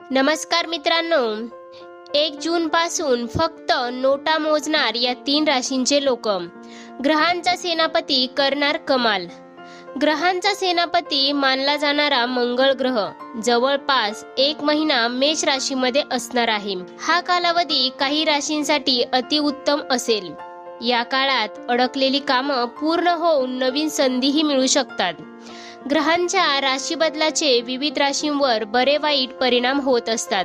नमस्कार मित्रांनो. एक जून पासून फक्त नोटा मोजणार या तीन राशींचे लोक. ग्रहांचा सेनापती करणार कमाल. ग्रहांचा सेनापती मानला जाणारा मंगळ ग्रह जवळपास एक महिना मेष राशीमध्ये असणार आहे. हा कालावधी काही राशींसाठी अतिउत्तम असेल. या काळात अडकलेली कामं पूर्ण होऊन नवीन संधीही मिळू शकतात. ग्रहांच्या राशी बदलाचे विविध राशींवर बरे वाईट परिणाम होत असतात.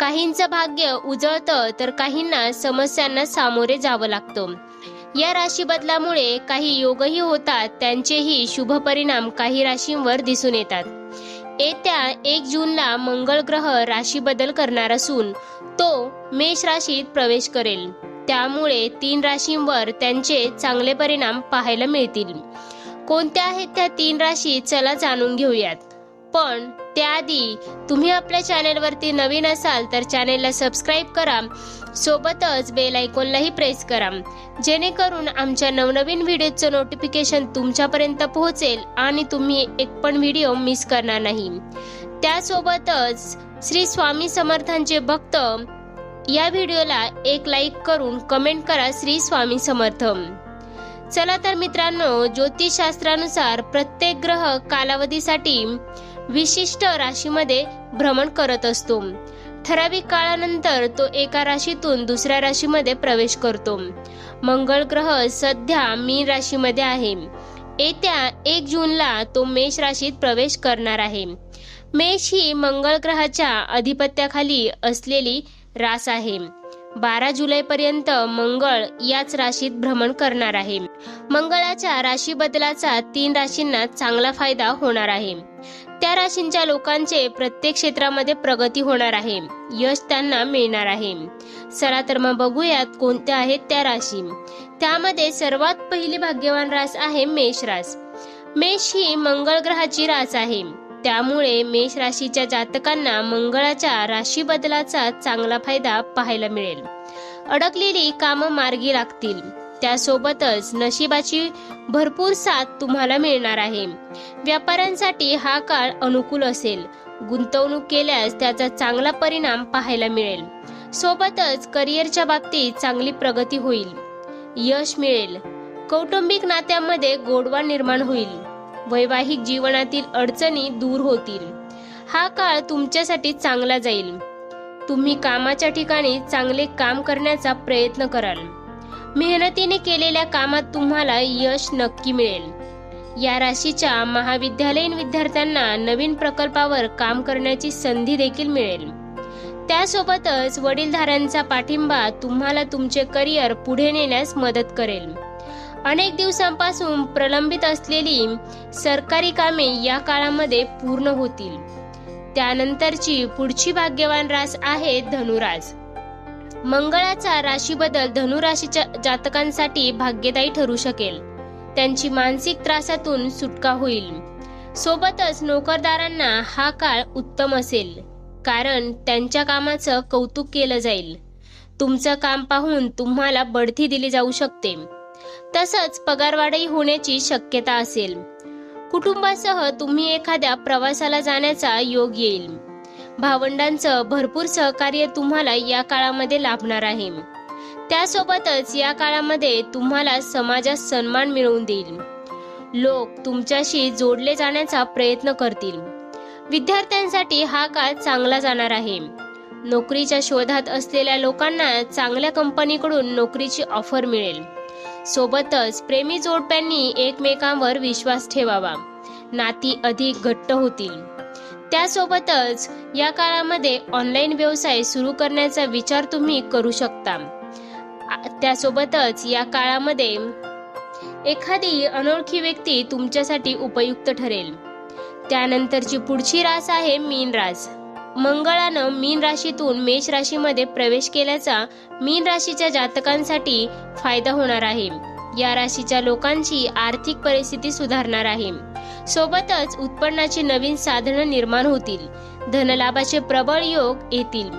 काहींचं भाग्य उजळतं तर काहींना समस्यांना सामोरे जावं लागतं. या राशी बदलामुळे काही योगही होतात त्यांचेही शुभ परिणाम काही राशींवर दिसून येतात. येत्या एक जूनला मंगळ ग्रह राशी बदल करणार असून तो मेष राशीत प्रवेश करेल. त्यामुळे तीन राशींवर त्यांचे चांगले परिणाम पाहायला मिळतील. कोणत्या आहेत त्या तीन राशी? चला जाणून घेऊयात. पण त्याआधी तुम्ही आपल्या चॅनेलवरती नवीन असाल तर चॅनेलला सबस्क्राईब करा. सोबतच बेल आयकॉनलाही प्रेस करा. जेणेकरून आमच्या नवनवीन व्हिडिओचं नोटिफिकेशन तुमच्यापर्यंत पोहोचेल आणि तुम्ही एक पण व्हिडिओ मिस करणार नाही. त्यासोबतच श्री स्वामी समर्थांचे भक्त या व्हिडिओला एक लाईक करून कमेंट करा श्री स्वामी समर्थ. चला तर मित्रांनो ज्योतिषशास्त्रानुसार प्रत्येक ग्रह कालावधीसाठी विशिष्ट राशीमध्ये भ्रमण करत असतो. ठराविक काळानंतर तो एका राशीतून दुसऱ्या राशीमध्ये प्रवेश करतो. मंगळ ग्रह सध्या मीन राशीमध्ये आहे. येत्या एक जूनला तो मेष राशीत प्रवेश करणार आहे. मेष ही मंगळ ग्रहाच्या अधिपत्याखाली असलेली रास आहे. बारा जुलै पर्यंत मंगळ याच राशीत भ्रमण करणार आहे. मंगळाच्या राशी बदलाचा तीन राशींना चांगला फायदा होणार आहे. त्या राशींच्या लोकांचे प्रत्येक क्षेत्रामध्ये प्रगती होणार आहे. यश त्यांना मिळणार आहे. चला तर मग बघूयात कोणत्या आहेत त्या राशी. त्यामध्ये सर्वात पहिली भाग्यवान रास आहे मेष रास. मेष ही मंगळ ग्रहाची रास आहे. त्यामुळे मेष राशीच्या जातकांना मंगळाच्या राशी बदलाचा चांगला फायदा पाहायला मिळेल. अडकलेली कामं मार्गी लागतील. त्यासोबतच नशिबाची भरपूर साथ तुम्हाला मिळणार आहे. व्यापाऱ्यांसाठी हा काळ अनुकूल असेल. गुंतवणूक केल्यास त्याचा चांगला परिणाम पाहायला मिळेल. सोबतच करिअरच्या बाबतीत चांगली प्रगती होईल. यश मिळेल. कौटुंबिक नात्यामध्ये गोडवा निर्माण होईल. वैवाहिक जीवनातील अडचणी दूर होतील. हा काळ तुमच्यासाठी चांगला जाईल. तुम्ही कामाच्या ठिकाणी चांगले काम करण्याचा प्रयत्न कराल. मेहनतीने केलेल्या कामात तुम्हाला यश नक्की मिळेल. या राशीच्या महाविद्यालयीन विद्यार्थ्यांना नवीन प्रकल्पावर काम करण्याची संधी देखील मिळेल. त्यासोबतच वडीलधाऱ्यांचा पाठिंबा तुम्हाला तुमचे करिअर पुढे नेण्यास मदत करेल. अनेक दिवसांपासून प्रलंबित असलेली सरकारी कामे या काळामध्ये पूर्ण होतील. त्यानंतरची पुढची भाग्यवान रास आहे धनुराज. मंगळाचा राशी बदल धनुराशीच्या जातकांसाठी भाग्यदायी ठरू शकेल. त्यांची मानसिक त्रासातून सुटका होईल. सोबतच नोकरदारांना हा काळ उत्तम असेल कारण त्यांच्या कामाचं कौतुक केलं जाईल. तुमचं काम पाहून तुम्हाला बढती दिली जाऊ शकते. तसंच पगारवाढही होण्याची शक्यता असेल. कुटुंबासह तुम्ही एखाद्या प्रवासाला जाण्याचा योग येईल. भावंडांचं भरपूर सहकार्य तुम्हाला या काळामध्ये लाभणार आहे. त्यासोबतच या काळामध्ये तुम्हाला समाजात सन्मान मिळवून देईल. लोक तुमच्याशी जोडले जाण्याचा प्रयत्न करतील. विद्यार्थ्यांसाठी हा काळ चांगला जाणार आहे. नोकरीच्या शोधात असलेल्या लोकांना चांगल्या कंपनीकडून नोकरीची ऑफर मिळेल. सोबतच प्रेमी जोडप्यांनी एकमेकांवर विश्वास ठेवावा. नाती अधिक घट्ट होतील. त्यासोबतच या काळामध्ये ऑनलाईन व्यवसाय सुरू करण्याचा विचार तुम्ही करू शकता. त्यासोबतच या काळामध्ये एखादी अनोळखी व्यक्ती तुमच्यासाठी उपयुक्त ठरेल. त्यानंतरची पुढची रास आहे मीन रास मंगळानं मीन राशीतून मेष राशीमध्ये प्रवेश केल्याचा मीन राशीच्या जातकांसाठी फायदा होणार आहे. या राशीच्या लोकांची आर्थिक परिस्थिती सुधारणार आहे. सोबतच उत्पन्नाची नवीन साधनं निर्माण होतील. धनलाभाचे प्रबळ योग येतील.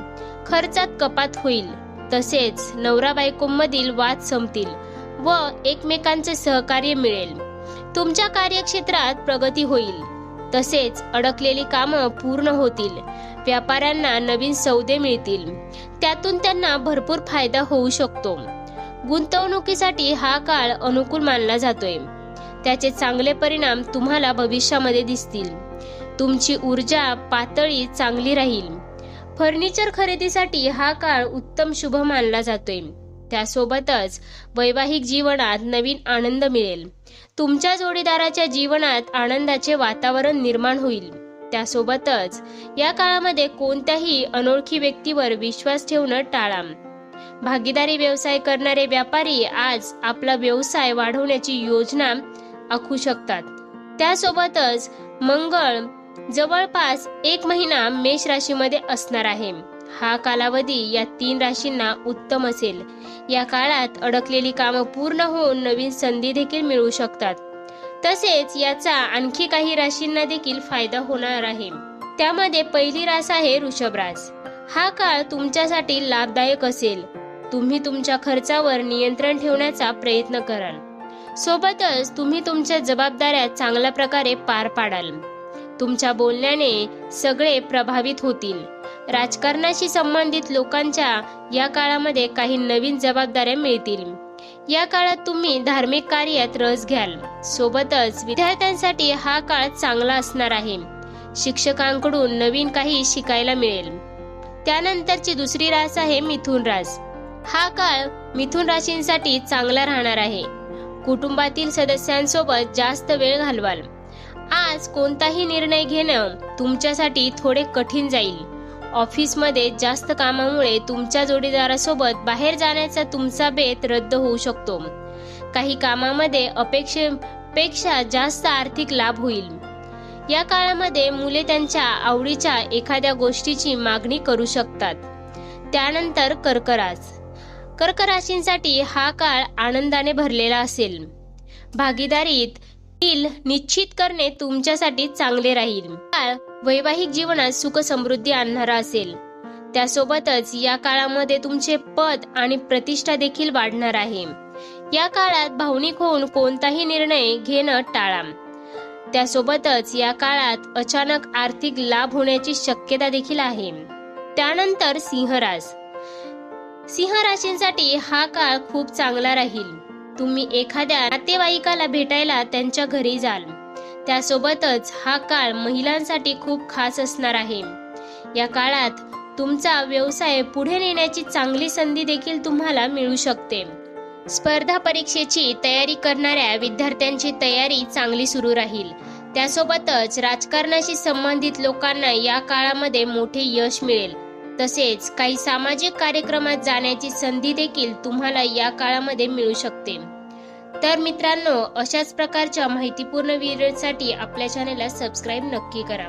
खर्चात कपात होईल. तसेच नवरा बायकोमधील वाद संपतील व एकमेकांचे सहकार्य मिळेल. तुमच्या कार्यक्षेत्रात प्रगती होईल. तसेच अडकलेली कामं पूर्ण होतील. व्यापाऱ्यांना नवीन सौदे मिळतील. त्यातून त्यांना भरपूर फायदा होऊ शकतो. गुंतवणुकीसाठी हा काळ अनुकूल मानला जातोय. त्याचे चांगले परिणाम तुम्हाला भविष्यामध्ये दिसतील. तुमची ऊर्जा पातळी चांगली राहील. फर्निचर खरेदीसाठी हा काळ उत्तम शुभ मानला जातोय. त्यासोबतच वैवाहिक जीवनात नवीन आनंद मिळेल. तुमच्या जोडीदाराच्या जीवनात आनंदाचे वातावरण निर्माण होईल. त्यासोबतच या काळामध्ये कोणत्याही अनोळखी व्यक्तीवर विश्वास ठेवणं टाळा भागीदारी व्यवसाय करणारे व्यापारी आज आपला व्यवसाय वाढवण्याची योजना आखू शकतात. त्यासोबतच मंगळ जवळपास एक महिना मेष राशीमध्ये असणार आहे. हा कालावधी या तीन राशींना उत्तम असेल. या काळात अडकलेली कामं पूर्ण होऊन नवीन संधी देखील मिळू शकतात. तसेच याचा आणखी काही राशींना देखील फायदा होणार आहे. त्यामध्ये पहिली रास आहे वृषभ रास. हा काळ तुमच्यासाठी लाभदायक असेल. तुम्ही तुमच्या खर्चावर नियंत्रण ठेवण्याचा प्रयत्न कराल. सोबतच तुम्ही तुमच्या जबाबदाऱ्या चांगल्या प्रकारे पार पाडाल. तुमच्या बोलण्याने सगळे प्रभावित होतील. राजकारणाशी संबंधित लोकांच्या या काळामध्ये काही नवीन जबाबदाऱ्या मिळतील. या काळात तुम्ही धार्मिक कार्यात रस घ्याल. सोबतच विद्यार्थ्यांसाठी हा काळ चांगला असणार आहे. शिक्षकांकडून नवीन काही शिकायला मिळेल. त्यानंतरची दुसरी रास आहे मिथुन रास. हा काळ मिथुन राशींसाठी चांगला राहणार आहे. कुटुंबातील सदस्यांसोबत जास्त वेळ घालवाल. आज कोणताही निर्णय घेणं तुमच्यासाठी थोडे कठीण जाईल. ऑफिसमध्ये जास्त कामामुळे तुमच्या जोडीदारासोबत बाहेर जाण्याचा तुमचा बेत रद्द होऊ शकतो. काही कामामध्ये अपेक्षेपेक्षा जास्त आर्थिक लाभ होईल. या काळामध्ये मुले त्यांच्या आवडीच्या एखाद्या गोष्टीची मागणी करू शकतात. त्यानंतर कर्करास कर्कराशींसाठी हा काळ आनंदाने भरलेला असेल. भागीदारीत डील निश्चित करणे तुमच्यासाठी चांगले राहील. काळ वैवाहिक जीवनात सुख समृद्धी आणणारा असेल. त्यासोबतच या काळामध्ये तुमचे पद आणि प्रतिष्ठा देखील वाढणार आहे. या काळात भावनिक होऊन कोणताही निर्णय घेणं टाळा त्यासोबतच या काळात अचानक आर्थिक लाभ होण्याची शक्यता देखील आहे. त्यानंतर सिंहरास सिंह राशींसाठी हा काळ खूप चांगला राहील. तुम्ही एखाद्या नातेवाईकाला भेटायला त्यांच्या घरी जाल. त्यासोबतच हा काळ महिलांसाठी खूप खास असणार आहे. या काळात तुमचा व्यवसाय पुढे नेण्याची चांगली संधी देखील तुम्हाला मिळू शकते. स्पर्धा परीक्षेची तयारी करणाऱ्या विद्यार्थ्यांची तयारी चांगली सुरू राहील. त्यासोबतच राजकारणाशी संबंधित लोकांना या काळामध्ये मोठे यश मिळेल. तसेच काही सामाजिक कार्यक्रमात जाण्याची संधी देखील तुम्हाला या काळामध्ये मिळू शकते. तर मित्रांनो अशाच प्रकारच्या माहितीपूर्ण व्हिडिओसाठी आपल्या चॅनलला सबस्क्राईब नक्की करा.